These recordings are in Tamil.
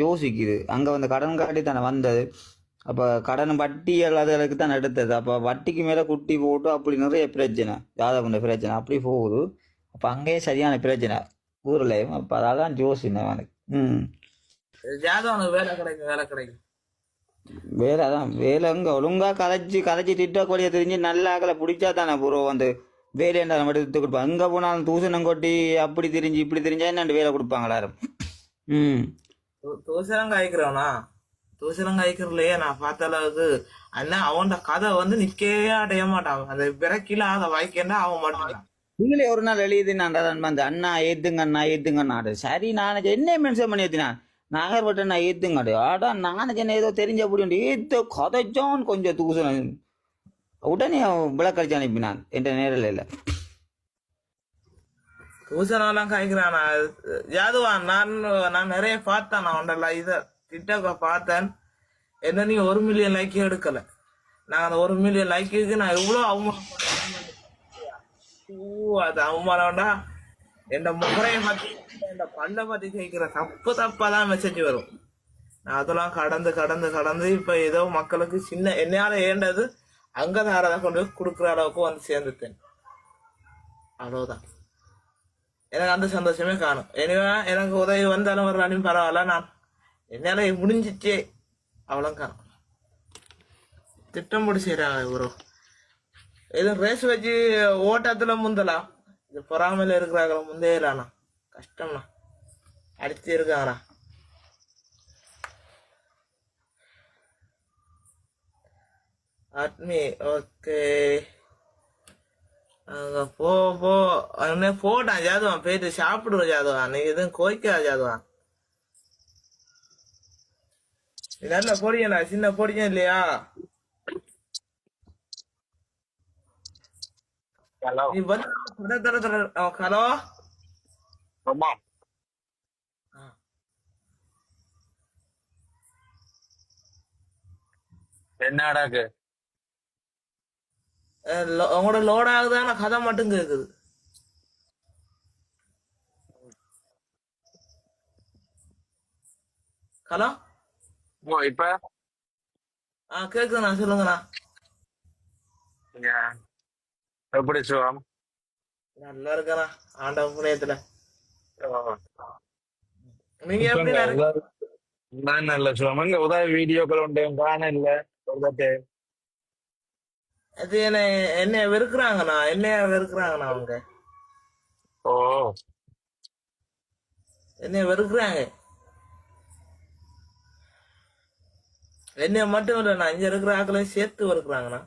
யோசிக்குது. அங்க வந்து கடன் காட்டி தானே வந்தது. அப்ப கடன் வட்டி அதுகளுக்கு தான் எடுத்தது. அப்ப வட்டிக்கு மேல குட்டி போட்டு அப்படி நிறைய பிரச்சனை. ஜாதகம் பிரச்சனை. அப்படி போகுது. அப்ப அங்கேயே சரியான பிரச்சனை. ஊர்லயும் அப்ப அதான் யோசினேன் எனக்கு ம். ஜாதகம் உனக்கு வேலை கிடைக்கும் வேலை கிடைக்கும் வேலை அதான். வேலை அங்க ஒழுங்கா கதைச்சு கதைச்சு திட்ட கொடிய தெரிஞ்சு நல்ல ஆக்களை பிடிச்சா தானே பூரோ வந்து வேலையண்டா நம்ம எடுத்து கொடுப்பாங்க. அங்க போனாலும் தூசணம் கொட்டி அப்படி தெரிஞ்சு இப்படி தெரிஞ்சா என்ன வேலை கொடுப்பாங்களா ம். தூ- காய்க்கிறவனா? தூசரம் காய்க்கிறலையே நான் பார்த்த அளவுக்கு அண்ணா அவன்ட கதை வந்து நிக்கவே அடைய மாட்டான். அந்த பிறக்கில அதை வாய்க்கேண்டா அவன் மாட்டான் நீங்களே ஒரு நாள் எழுதினான்டா அந்த அண்ணா ஏத்துங்க அண்ணா ஏத்துங்கண்ணா சரி நான் என்ன மென்ஷன் பண்ணி ஏத்தினான் நாகர்பட்டம் நான் ஏத்துங்க ஆடா நான் என்ன ஏதோ தெரிஞ்ச அப்படி ஏத்தோ கதைச்சோன்னு கொஞ்சம் தூசணம். உடனே விளக்கடிச்சு அனுப்பினான். என்ற நேரில் இல்லை தூசணம்லாம் காய்க்கிறானா ஜாதுவான் நான் நான் நிறைய பார்த்தேன். நான் அவன்டல இதை டிக்டாக்கை பார்த்தேன். என்ன நீ ஒரு மில்லியன் லைக் எடுக்கல. நான் அந்த ஒரு மில்லியன் லைக்குக்கு நான் எவ்வளோ அவமானம் ஓ அது அவமானம்டா. என் முகரையை பற்றி என் பல்ல பற்றி கேட்குற தப்பு தப்பாக தான் மெசேஜ் வரும். நான் அதெல்லாம் கடந்து கடந்து கடந்து இப்போ ஏதோ மக்களுக்கு சின்ன என்னையால ஏண்டது அங்க தாரதை கொண்டு போய் கொடுக்குற அளவுக்கு வந்து சேர்ந்துட்டேன். அவ்வளோதான் எனக்கு அந்த சந்தோஷமே காணும். எனவே எனக்கு உதவி வந்தாலும் வரலான்னு பரவாயில்ல. நான் என்னால முடிஞ்சிச்சே. அவ்வளோ காணும். திட்டம் போட்டு செய்கிறாங்க ப்ரோ இது ரேஸ் வச்சு ஓட்டத்தில் முந்தலாம். இது பொறாமையில இருக்கிறாங்களா? முந்தையிலாண்ணா கஷ்டம்ண்ணா. அடிச்சு இருக்காங்கண்ணா ஆத்மி ஓகே போ போ. அவனே போட்டான் ஜாதுவான் போயிட்டு சாப்பிடுவோம் ஜாதுவான் நீ எதுவும் கோய்க்காத ஜாதுவான் நல்ல பொடியண்ணா சின்ன பொடியும் இல்லையா? நீ வந்து தர தர ஹலோ? ஆமா. என்னடாக்கு உங்களோட லோட் ஆகுதான கதை மட்டும் கேக்குது ஹலோ ஓ இப்ப ஆ கேக்குதுண்ணா சொல்லுங்கண்ணா? எப்படி சுகம் நல்லா இருக்கண்ணா ஆண்டவன் புண்ணியத்துல ஓ. நீங்க எப்படி? நான் நல்ல சுகம் எங்க உதவி வீடியோக்கள் உண்டு காண இல்ல ஒரு தட்டு. அது என்ன என்னைய வெறுக்குறாங்கண்ணா என்னைய வெறுக்குறாங்கண்ணா அவங்க? ஓ. என்னைய வெறுக்குறாங்க. என்னைய மட்டும் இல்லைண்ணா இங்க இருக்கிற ஆக்களையும் சேர்த்து வெறுக்குறாங்கண்ணா.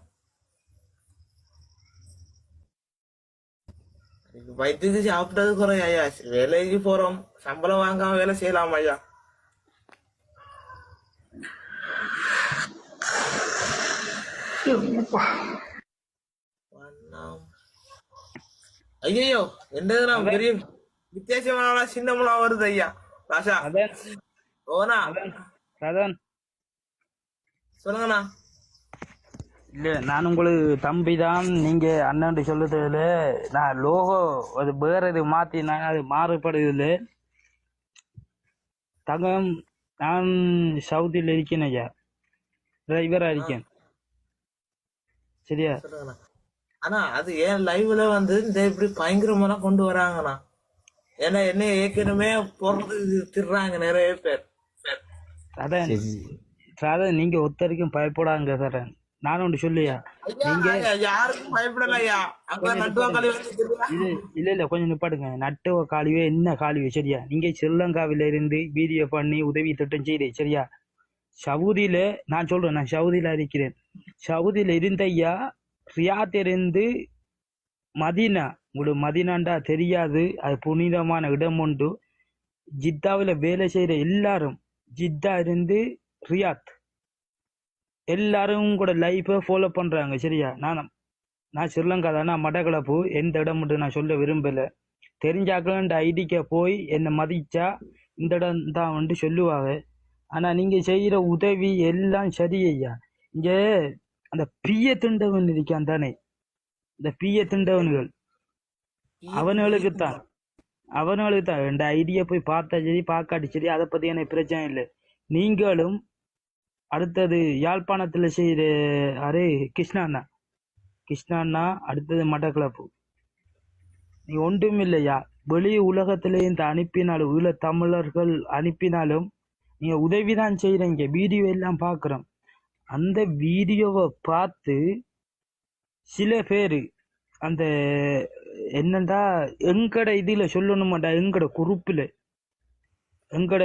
வயிற்றுக்கு சாப்பிட்டது குறையா ஐயா வேலைக்கு போறோம் சம்பளம் வாங்காம வேலை செய்யலாம் ஐயா ஐயோ என்னதுண்ணா பெரிய வித்தியாசமான சின்னமுனா வருது ஐயா ராஷா அதான் ஓனா அதான் சொல்லுங்கண்ணா இல்ல நான் உங்களுக்கு தம்பி தான் நீங்க அண்ணன் சொல்லுறதுல நான் லோகோ அது வேற இது மாத்தி நான் அது மாறுபடுதில்ல தங்கம் நான் சவுதியில் இருக்கேன் ஐயா டிரைவரா இருக்கேன் சரியா? ஆனா அது ஏன் லைவ்ல வந்து இந்த இப்படி பயங்கரமான கொண்டு வராங்கண்ணா? ஏன்னா என்ன ஏற்கனவே போறது திடுறாங்க நிறைய பேர். அதான் அதான் நீங்க ஒத்தரைக்கும் பயப்படாங்க சார். நான் ஒன்று சொல்லியா? ஐயா, யாருக்கும் பயப்படல ஐயா. அங்க நட்டுவாக்களி வந்து திடுறா. இது இல்ல இல்ல கொஞ்சம் நிப்பாடுங்க நட்டுவ காலிவே என்ன காலிவே சரியா? நீங்க ஸ்ரீலங்காவில இருந்து வீடியோ பண்ணி உதவி திட்டம் செய்தே சரியா? சவுதியில நான் சொல்றேன் நான் சவுதியில இருக்கிறேன் சவுதியில் இருந்த ஐயா ரியாத் மதீனா உங்களுக்கு மதீனாண்டா தெரியாது அது புனிதமான இடம் உண்டு. ஜித்தாவில் வேலை செய்யற எல்லாரும் ஜித்தா இருந்து ரியாத். எல்லாரும் கூட லைஃப்பை ஃபாலோ பண்றாங்க சரியா? நான் நான் ஸ்ரீலங்கா தானே மட்டக்களப்பு எந்த இடம் மட்டும் நான் சொல்ல விரும்பல. தெரிஞ்சாக்கலன்ற ஐடிக்க போய் என்னை மதிச்சா இந்த இடம் தான் வந்துட்டு சொல்லுவாங்க. ஆனா நீங்க செய்யற உதவி எல்லாம் சரி ஐயா. இங்க அந்த பிய திண்டவன் இருக்கான் தானே. இந்த பிய திண்டவன்கள். அவனுகளுக்கு தான் அவனுங்களுக்கு தான் இந்த ஐடியா போய் பார்த்தா சரி பார்க்காட்டி சரி அதை பத்தி எனக்கு பிரச்சனை இல்லை. நீங்களும் அடுத்தது யாழ்ப்பாணத்துல செய்யற அரே கிருஷ்ணா அண்ணா கிருஷ்ணா அண்ணா அடுத்தது மட்டக்களப்பு. நீ ஒன்றும் இல்லையா? வெளி உலகத்திலே இந்த அனுப்பினாலும் உள்ள தமிழர்கள் அனுப்பினாலும் நீங்க உதவிதான் செய்றீங்க. வீடியோ எல்லாம் பார்க்குறோம். அந்த வீடியோவை பார்த்து சில பேர் அந்த என்னண்டா எங்கட இதில் சொல்லணுமாண்டா எங்கட குரூப்பில். எங்கட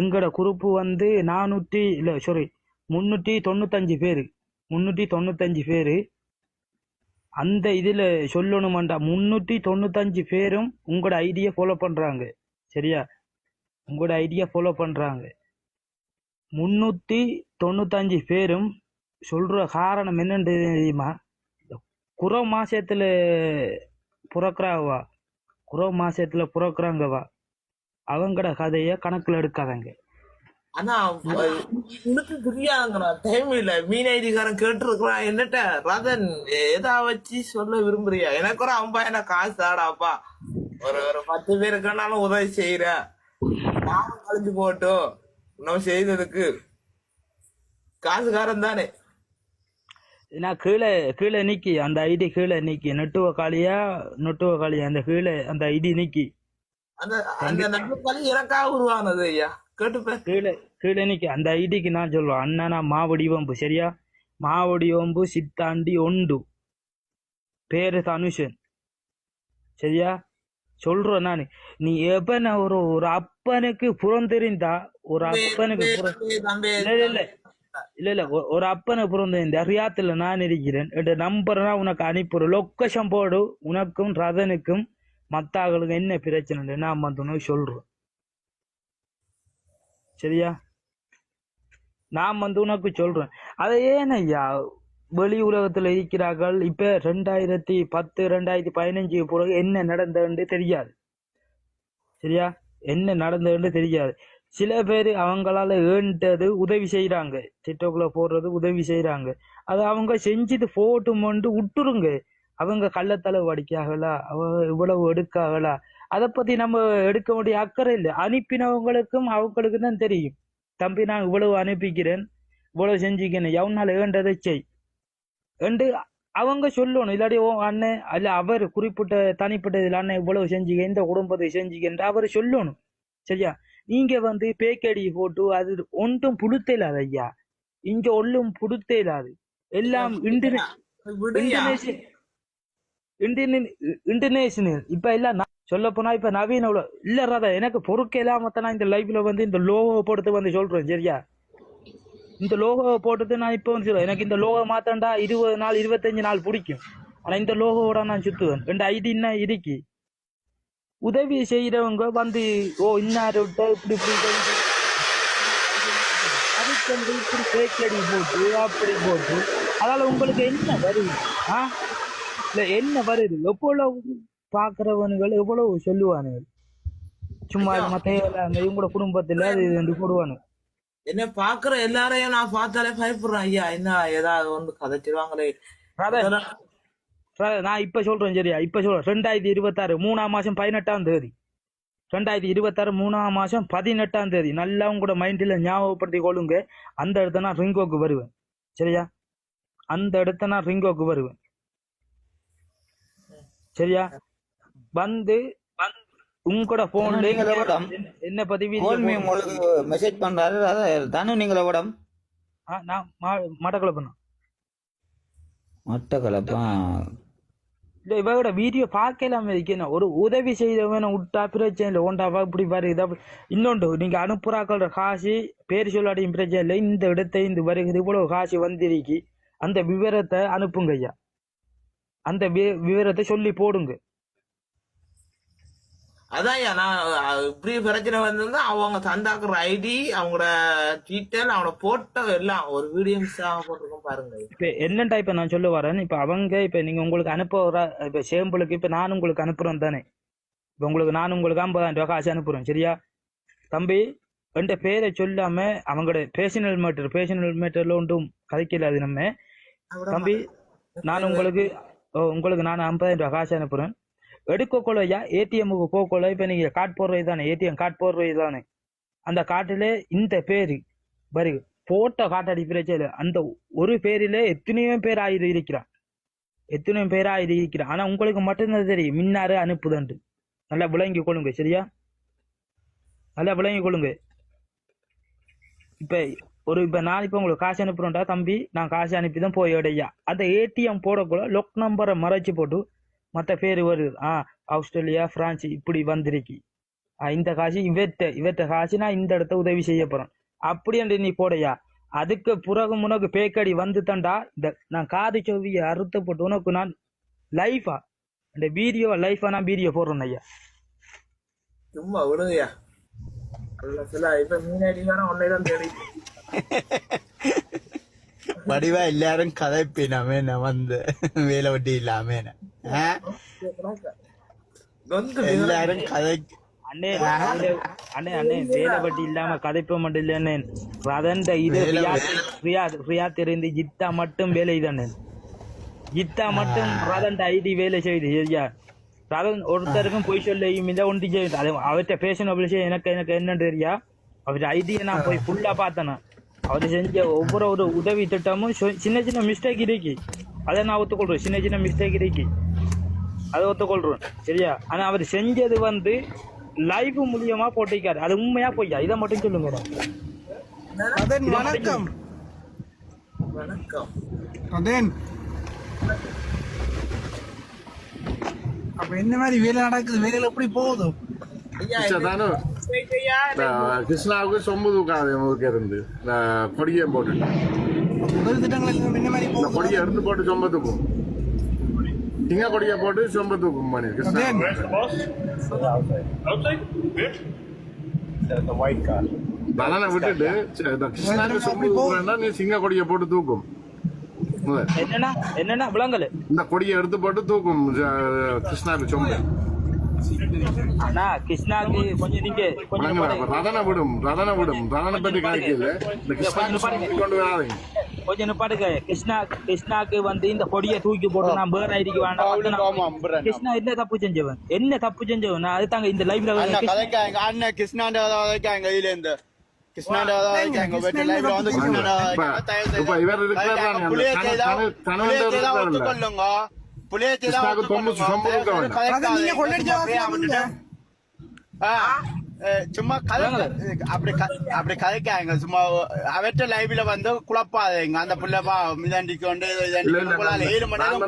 எங்கட குரூப்பு வந்து நானூற்றி இல்லை சாரி முந்நூற்றி தொண்ணூத்தஞ்சு பேர். முந்நூற்றி தொண்ணூத்தஞ்சு பேர். அந்த இதில் சொல்லணுமாண்டா முந்நூற்றி தொண்ணூத்தஞ்சு பேரும் உங்களோட ஐடியை ஃபாலோ பண்ணுறாங்க சரியா? உங்களோட ஐடியா ஃபாலோ பண்ணுறாங்க முன்னூத்தி தொண்ணூத்தஞ்சு பேரும் சொல்கிற காரணம் என்னன்னு தெரியுமா? இந்த குற மாசத்துல புறக்குறாவா குற மாசத்துல புறக்குறாங்கவா? அவங்கட கதையை கணக்கில் எடுக்காதங்க. ஆனா உனக்கு புரியாதுங்கண்ணா. டைம் இல்ல. மீன் ஐடிக்காரன் கேட்டுருக்கிறான். என்னட்ட? ரதன் எதா வச்சு சொல்ல விரும்புறியா? எனக்கு ஒரு ஐம்பதாயிரம் காசு தாடாப்பா ஒரு ஒரு பத்து பேருக்குனாலும் உதவி செய்யற நானும் கழிஞ்சு போட்டோம் நம்ம செய்ததுக்கு காசுக்காரன் தானே நான் கீழே கீழே நீக்கி அந்த ஐடி கீழே நீக்கி நெட்டுவ காலியா நொட்டுவ காலியா அந்த கீழே அந்த ஐடி நீக்கி. அந்த அந்த நட்பு எனக்காக உருவானது ஐயா? கேட்டுப்பேன் கீழே கீழே நிக்க அந்த ஐடிக்கு நான் சொல்லுவேன் அண்ணனா மாவடிவம்பு சரியா? மாவடிவம்பு சித்தாண்டி ஒண்டு. பேரு தனுஷன். சரியா? சொல்றேன் நான். நீ எப்பன ஒரு ஒரு அப்பனுக்கு புறம் தெரிந்தா ஒரு அப்பனுக்கு இல்ல இல்ல இல்ல. இல்ல ஒரு அப்பனுக்கு புறம் தெரிந்த ரியாத்துல நான் இருக்கிறேன். என்ற நம்பர் நான் உனக்கு அனுப்புறேன் லொக்கேஷன் போடு உனக்கும் ரதனுக்கும் மத்தாக்களுக்கு என்ன பிரச்சனை நான் வந்து உனக்கு சொல்றேன். சரியா? நான் வந்து உனக்கு சொல்றேன். அதை ஏன் ஐயா வெளி உலகத்தில் இருக்கிறார்கள். இப்போ ரெண்டாயிரத்தி பத்து ரெண்டாயிரத்தி பதினஞ்சு பிறகு என்ன நடந்ததுன்னு தெரியாது. சரியா? என்ன நடந்ததுன்னு தெரியாது. சில பேர் அவங்களால ஏண்டது உதவி செய்கிறாங்க டிக்டாக்ல போடுறது உதவி செய்கிறாங்க அது அவங்க செஞ்சுட்டு போட்டுமோண்டு விட்டுருங்க. அவங்க கள்ளத்தளவு வடிக்காகலா அவ இவ்வளவு எடுக்காகலா அதை பத்தி நம்ம எடுக்க வேண்டிய அக்கறை இல்லை. அனுப்பினவங்களுக்கும் அவங்களுக்கு தான் தெரியும். தம்பி நான் இவ்வளவு அனுப்பிக்கிறேன். இவ்வளவு செஞ்சுக்கிறேன். எவனால ஏன்றதை செய். என்று அவங்க சொல்லணும். இல்லாட்டி ஓ அண்ணன் அல்ல அவர் குறிப்பிட்ட தனிப்பட்ட இதுல அண்ணன் இவ்வளவு செஞ்சுக்க இந்த குடும்பத்தை செஞ்சுக்கின்ற அவர் சொல்லணும். சரியா? நீங்க வந்து பேக்கடி போட்டு அது ஒன்றும் புடுத்தேலாது ஐயா. இங்க ஒன்றும் புடுத்தேலாது. எல்லாம் இந்தோனேஷியன் இன்டர்நேஷனல் இப்ப எல்லாம் சொல்ல போனா இப்ப நவீன இல்ல ராதா எனக்கு பொறுக்க இல்லாம இந்த லைவ்ல வந்து இந்த லோகோ போட்டு வந்து சொல்றேன் சரியா? இந்த லோகோ போட்டுட்டு நான் இப்ப வந்து எனக்கு இந்த லோகோ மாத்தண்டா இருபது நாள் இருபத்தஞ்சு நாள் பிடிக்கும். ஆனா இந்த லோகோட நான் சுத்துவேன். ரெண்டு ஐடி என்ன இருக்கு. உதவி செய்யறவங்க வந்து ஓ இன்னாரு விட்ட இப்படி இப்படி அதுக்கு வந்து இப்படி பேக்கடி போட்டு அப்படி போட்டு அதால உங்களுக்கு என்ன வருது? ஆ? இல்ல என்ன வருது? எவ்வளவு பாக்குறவனுகள் எவ்வளவு சொல்லுவானுங்க சும்மா மத்த இவங்களோட குடும்பத்துல அது என்று போடுவானு என்ன பாக்குற எல்லாரையும் நான் பார்த்தாலே பயப்படுறேன். ஐயா என்ன ஏதாவது ஒன்று கதைச்சிருவாங்களே நான் இப்ப சொல்றேன் சரியா? இப்ப சொல்றேன். ரெண்டாயிரத்தி இருபத்தாறு மூணாம் மாசம் பதினெட்டாம் தேதி. ரெண்டாயிரத்தி இருபத்தாறு மூணாம் மாசம் பதினெட்டாம் தேதி. நல்லா உங்களோட மைண்ட்ல ஞாபகப்படுத்தி கொள்ளுங்க. அந்த இடத்த நான் ரிங்கோக்கு வருவேன். சரியா? அந்த இடத்த நான் ரிங்கோக்கு வருவேன். சரியா? வந்து உங்களோட போன்ல விடம் என்ன போடுங்க. உங்களுக்கு மெசேஜ் பண்றாரு. அதான் தானு நீங்கள விடம் ஆ, நான் மடக்கலை பண்ண மட்டக்களப்பா? இல்ல இவரோட வீடியோ பார்க்கலாம இருக்கணும் ஒரு உதவி செய்தவன விட்டா பிரச்சனை இல்லை. ஓண்டாவா இப்படி பாரு இதா. இன்னொன்று நீங்க அனுப்புறாக்களோட காசு பேர் சொல்லாடையும் பிரச்சனை இல்லை. இந்த இடத்தை இந்த வருகிறது இவ்வளவு காசு வந்திருக்கு. அந்த விவரத்தை அனுப்புங்க ஐயா. அந்த விவரத்தை சொல்லி போடுங்க. அதான் ஐயா நான் இப்படி பிரச்சனை வந்திருந்தா அவங்க தந்தாக்குற ஐடி அவங்களோட டீட்டெயில் அவங்களோட போட்டோ எல்லாம் ஒரு வீடியோ போட்டிருக்கோம் பாருங்க இப்ப என்னண்டா இப்ப நான் சொல்ல வரேன் இப்ப அவங்க இப்ப நீங்க உங்களுக்கு அனுப்ப வர இப்ப சேம்பிளுக்கு இப்ப நான் உங்களுக்கு அனுப்புறேன் தானே. இப்ப உங்களுக்கு நான் உங்களுக்கு ஐம்பதாயிரம் ரூபாய் காசு அனுப்புறேன் சரியா? தம்பி என்ற பேரை சொல்லாம அவங்களோட பேர்சனல் மேட்டர் பேர்சனல் மேட்டர்ல ஒன்றும் கதைக்கல அது நம்ம தம்பி நான் உங்களுக்கு ஓ, உங்களுக்கு நான் ஐம்பதாயிரம் ரூபாய் காசு அனுப்புறேன். எடுக்கக்குள்ளையா ஏடிஎம்முக்கு போகக்குள்ள இப்போ நீங்க கார்டு போடுறது தானே ஏடிஎம் கார்டு போடுறது தானே அந்த கார்டில் இந்த பேரு. பாரு காட்டு அடிப்பிரச்சே இல்லை. அந்த ஒரு பேரில் எத்தனையோ பேர் ஆயிரம் இருக்கிறான். எத்தனையோ பேர் ஆயிரம் இருக்கிறான். ஆனா உங்களுக்கு மட்டும்தான் தெரியும். மின்னாறு அனுப்புதண்டு. நல்லா விளங்கி கொள்ளுங்க சரியா? நல்லா விளங்கி கொள்ளுங்க. இப்போ ஒரு இப்போ நான் இப்போ உங்களுக்கு காசு அனுப்புறேன்டா தம்பி. நான் காசு அனுப்பி தான் போய் இடையா அந்த ஏடிஎம் போடக்குள்ள லொக் நம்பரை மறைச்சி போட்டு மற்ற பேர் வருது. ஆ ஆஸ்திரேலியா பிரான்ஸ் இப்படி வந்திருக்கு. இந்த காசு இவர்ட்ட இவர்ட்ட காசு நான் இந்த இடத்த உதவி செய்ய போறேன். அப்படி என்று நீ போடையா? அதுக்கு பிறகு உனக்கு பேக்கடி வந்து தண்டா? இந்த நான் காது செவியை அறுத்து போட்டு உனக்கு நான் லைஃபா இந்த வீடியோ லைஃபா நான் வீடியோ போடுறேன் ஐயா. சும்மா விடுங்கய்யா. இப்ப மீனாடி வேற ஒன்னைதான் தேடி வடிவா எல்லாரும் கதைப்பினாமே நான் வந்து வேலை வட்டி இல்லாம எல்லாரும் கதை அண்ணே அண்ணே அண்ணே வேலை பட்டி இல்லாம கதைப்ப மட்டும் இல்லைன்னு ரதண்ட இது ரியாத் இருந்து ஜித்தா மட்டும் வேலை தானே ஜித்தா மட்டும் ரதண்ட ஐடி வேலை செய்யுது சரியா ரதன் ஒருத்தருக்கும் போய் சொல்ல இந்த ஒன்றி செய்யுது அவர்கிட்ட பேசணும் விஷயம் எனக்கு எனக்கு என்னன்னு தெரியா அவர் ஐடியை நான் போய் ஃபுல்லா பார்த்தேன் அவர் செஞ்ச ஒவ்வொரு ஒரு உதவி திட்டமும் சொ- சின்ன சின்ன மிஸ்டேக் இருக்கு அதை நான் ஒத்துக்கொள்றேன் சின்ன சின்ன மிஸ்டேக் இருக்கு அதை ஒத்துக்கொள்றோம் சரியா ஆனா அவர் செஞ்சது வந்து லைவ் மூலியமா போட்டிருக்காரு அது உண்மையா பொய்யா இதை மட்டும் சொல்லுங்க அதன் வணக்கம் வணக்கம் அதன் அப்ப என்ன மாதிரி வேலை நடக்குது வேலையில எப்படி போகுது கிருஷ்ணாவுக்கு சொம்பு தூக்காது உங்களுக்கு இருந்து நான் கொடியை போட்டுட்டேன் கொடியை இருந்து போட்டு சொம்ப தூக்கும் சிங்க கொடியை போட்டு சொம்ப தூக்கும் மணி பலனை விட்டுட்டு சரி, கிருஷ்ணாவுக்கு சொம்பு தூக்குறேன்னா நீ சிங்க கொடியை போட்டு தூக்கும் என்னன்னா என்னன்னா விளங்கல இந்த கொடியை எடுத்து போட்டு தூக்கும் கிருஷ்ணாவுக்கு சொம்பு அண்ணா கிருஷ்ணாக்கு கொஞ்சம் நீங்க கொஞ்சம் வணங்குறேன். அப்ப ரதனை விடும் ரதனை விடும். ரதனை பத்தி காய்க்கல இந்த கிருஷ்ணாவுக்கு கொண்டு வராதீங்க. கொஞ்சம் நிப்பாட்டுங்க. கிருஷ்ணா கிருஷ்ணாக்கு வந்து இந்த கொடியை தூக்கி போட்டு நான் பேர் ஐடிக்கு வேண்டாம் கிருஷ்ணா என்ன தப்பு செஞ்சவன்? என்ன தப்பு செஞ்சவன்? நான் அதுதாங்க இந்த லைவ்ல அண்ணன் கிருஷ்ணாண்ட கதைக்காங்க இதுல இருந்து கிருஷ்ணாண்ட கதைக்காங்க வெட்டி லைவ்ல வந்து கிருஷ்ணாண்ட இப்ப- இப்ப இவர் இருக்கிறாரு புளிய செய்தா கணவன் புளிய செய்தா இருக்கிறாருல்ல ஒத்துக்கொள்ளுங்க புளிய செய்தா கிருஷ்ணாவுக்கு தொம்பு- சொம்பு இருக்க வேண்டாம். அதை நீங்க கொள்ளடிச்சா. சும்மா கதை அப்படி அப்படி கதைக்காங்க சும்மா அவற்ற லைவ்ல வந்து குழப்பாதீங்க அந்த புள்ள பா மிதாண்டி கொண்டு ஏழு மணி நேரம்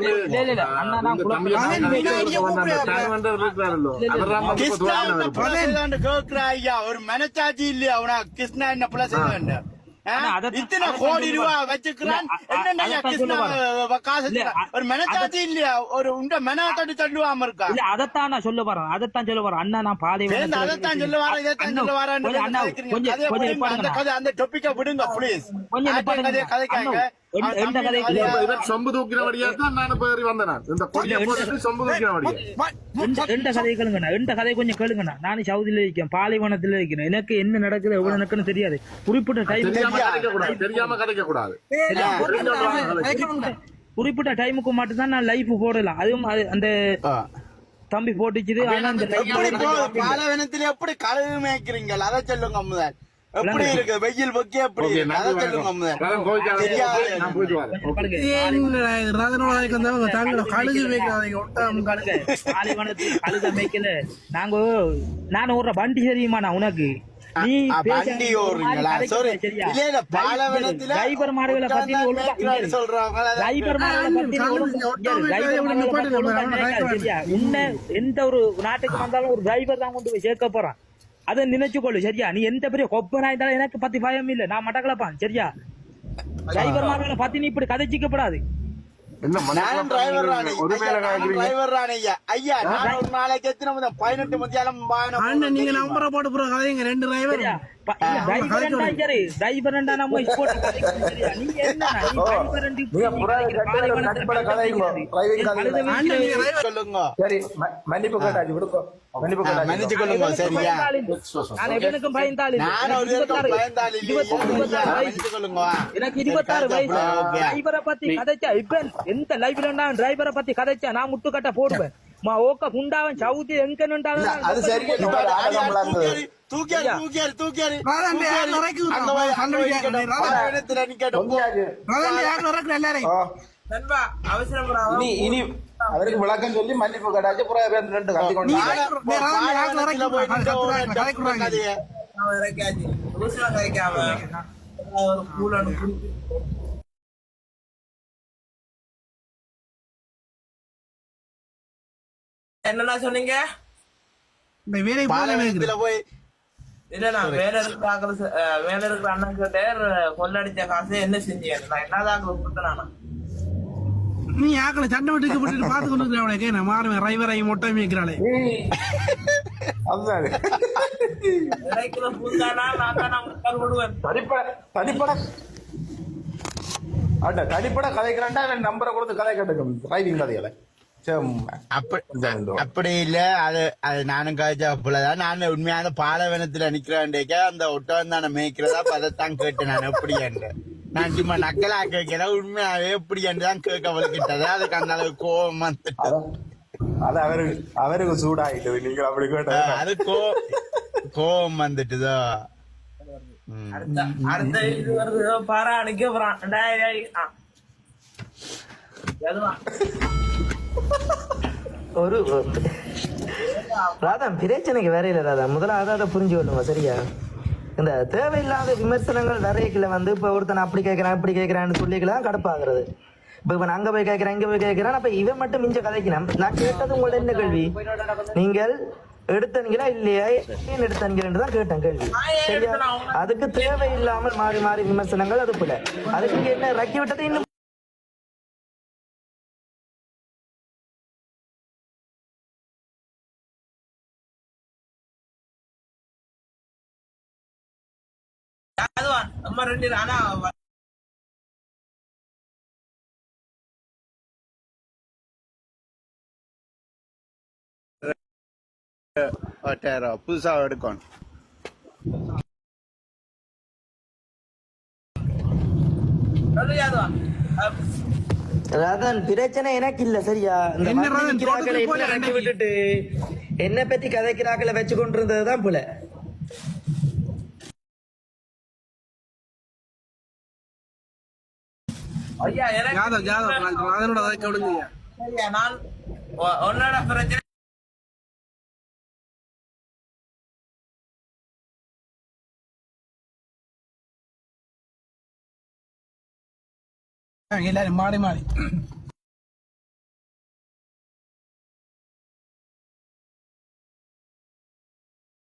ஒரு மனச்சாட்சி இல்லையா அவனா கிருஷ்ணா என்ன புள்ள அண்ணா, அதைத்தான்- இத்தனை கோடி சொல்லுவேன். ரூபா வச்சுக்கிறான். ஒரு மனச்சாட்சி இல்லையா? ஒரு உண்ட மன தட்டி தள்ளுவாம இருக்கா? இல்ல அதைத்தான் நான் சொல்ல வரேன் அதைத்தான் சொல்ல வரேன் அண்ணா நான் பாதை அதைத்தான் சொல்ல வரேன் இதைத்தான் சொல்ல வரேன். அந்த நிப்பாட்டுங்க. கதை அந்த டொப்பிக்க விடுங்க ப்ளீஸ் கொஞ்சம் கதைக்காங்க. சொம்பு தூக்கினபடியா தான் நான் இப்ப ஏறி வந்தேன் நான். இந்த கொடியை போட்டுட்டு சொம்பு தூக்கினபடியா எந்த எந்த கதையை கேளுங்கண்ணா? எந்த கதையை கொஞ்சம் கேளுங்கண்ணா? நானும் சவுதியில இருக்கேன் பாலைவனத்துல இருக்கேன். எனக்கு என்ன நடக்குது எவ்வளவு நடக்குன்னு தெரியாது. குறிப்பிட்ட டைம் தெரியாம கதைக்க கூடாது தெரியாம கதைக்க கூடாது குறிப்பிட்ட டைமுக்கு மட்டும் தான் நான் லைஃப் போடலாம். அதுவும் அது- அந்த தம்பி போட்டுச்சுது ஆனா அந்த எப்படி பாலைவனத்துல கழுகு மேய்க்கிறீங்க அதை சொல்லுங்க முதல். எப்படி இருக்கு. வெயில் பொக்கே நான். நான் மேய்க்கல. நாங்க நான் ஒரு வண்டி தெரியுமாண்ணா உனக்கு? நீ அ, பேச- வண்டி ஒரு மாதிரி ஓடுறீங்களா கதைக்க sorry. சரியா? இல்ல இல்ல பாலைவனத்துல டிரைவர் மாடுகளை பத்தி உட்கார்ந்தா ஒழுங்கா மேய்க்கிறான்னு சொல்றாங்க. அதை- டிரைவர் மாடுகளை பத்தி கழுதை ஒழுங்கா- ஒட்டாம டிரைவர் எப்படி மாடுகளை பத்தி நிப்பாட்டுங்க, ஒழுங்கா அவனை நினைக்காத, கதைக்க சரியா? உன்னை எந்த ஒரு நாட்டுக்கு வந்தாலும் ஒரு டிரைவர் தான் கொண்டு போய் சேர்க்க போறான். அதை நினைச்சுக்கொள்ளு சரியா? நீ எந்த பெரிய கொப்பனா இருந்தாலும் எனக்கு பத்தி பயம் இல்ல. நான் மட்டக்களப்பான் சரியா? டிரைவர் மாடுகளை பத்தி நீ இப்படி கதைச்சிக்கப்படாது. பதினெட்டு மத்தியாலம் நீங்க? நம்பரை போட்டு போற கதைங்க ரெண்டு டிரைவர் சொல்லுங்க. சரி மன்னிப்பு கேட்டாச்சு கேட்டாச்சு மன்னிச்சு கொள்ளுங்க சரியா? எனக்கு இருபத்தாறு வயசு. டிரைவரை பத்தி கதைச்சா இப்ப எந்த லைவ்ல நான் டிரைவரை பத்தி கதைச்சா நான் முட்டுக்கட்ட போடுவேன். மா ஓக்க குண்டாவன் சவுத்தி எங்க நின்றாலும் அது சரி. இப்ப நாடகம் விளாடுறது. தூக்கியாரு தூக்கியாரு தூக்கியாரு ராதா இந்த யாரு இறக்குது அந்த மாதிரி கண்டு பிடிக்காங்க. கதை கூடாங்க. கதையை. அவன் இறக்காச்சு லூசுலாம் கதைக்காம ஒரு கூலன்னு குடிச்சு என்னண்ணா சொன்னீங்க? இந்த வேலையை போல இருக்குது பாலைவனத்துல போய் இல்ல நான் வேற இருக்கிற இருக்கிற அண்ணன் கிட்ட கொள்ளடிச்ச காசு என்ன செஞ்சீங்க? நான் என்னதான் கொடுத்தேன் நானா. நீ ஆக்களை சண்டை விட்டு விட்டு பார்த்து கொண்டு இருக்கிற அவளை நான் மாறுவேன். ரைவரை மொட்டை மேய்க்கிறாளே. அதுதான். தனிப்பட தனிப்பட. அட தனிப்பட கதைக்கிறான்டா அவன் நம்பரை கொடுத்து கதை கதைகளை. அப்படி இல்ல. அது அது நானும் காய்ச்சா அப்பதான் நான் உண்மையான பாலைவனத்துல நிக்கிறேன்டேக்க அந்த ஒட்டகம் தானே மேய்க்கிறதா? அப்ப அதைத்தான் கேட்டேன் நான். எப்படி என்று நான் சும்மா நக்கலா கேட்கிறேன். உண்மையாவே எப்படி என்று தான் கேட்க வலிக்கிட்டது அதுக்கு அந்த அளவுக்கு கோவம் வந்துட்டு. அது அவருக்கு அவருக்கு சூடாயிட்டது நீங்க அப்படி கேட்ட. அது கோ கோவம் வந்துட்டுதோ. அடுத்த அடுத்த இது வருது. பாரா போறான்? ஒரு ராதா பிரச்சனைக்கு வேற இல்ல ராதா. முதல்ல அதை புரிஞ்சு கொள்ளுங்க சரியா? இந்த தேவையில்லாத விமர்சனங்கள் நிறைய வந்து இப்ப ஒருத்தன் அப்படி கேட்கறான் இப்படி கேட்கறான்னு சொல்லிக்கலாம் கடுப்பாகிறது. இப்ப இவன் அங்க போய் கேட்கறான் இங்க போய் கேட்கறான் அப்ப இவன் மட்டும் மிஞ்ச கதைக்கிறான் நான் கேட்டது உங்களோட என்ன கேள்வி? நீங்கள் எடுத்தீங்களா இல்லையா? ஏன் எடுத்தீங்கன்னு தான் கேட்டேன் கேள்வி. சரியா? அதுக்கு தேவையில்லாமல் மாறி மாறி விமர்சனங்கள் அது போல அதுக்கு என்ன ரக்கி விட்டது இன்னும் ஒட்டாயிரம் புதுசா எடுக்கணும் ராதன் பிரச்சனை எனக்கு இல்ல சரியா என்ன. விட்டுட்டு என்ன பத்தி கதைக்கிறாக்களை வச்சு கொண்டிருந்ததுதான் புல எனக்கு ஜாதவ் ஜாதவ் ராதனோட அதை விடுங்க சரியா, நான் உன்னோட பிரச்சனை எல்லாரும் மாறி மாறி.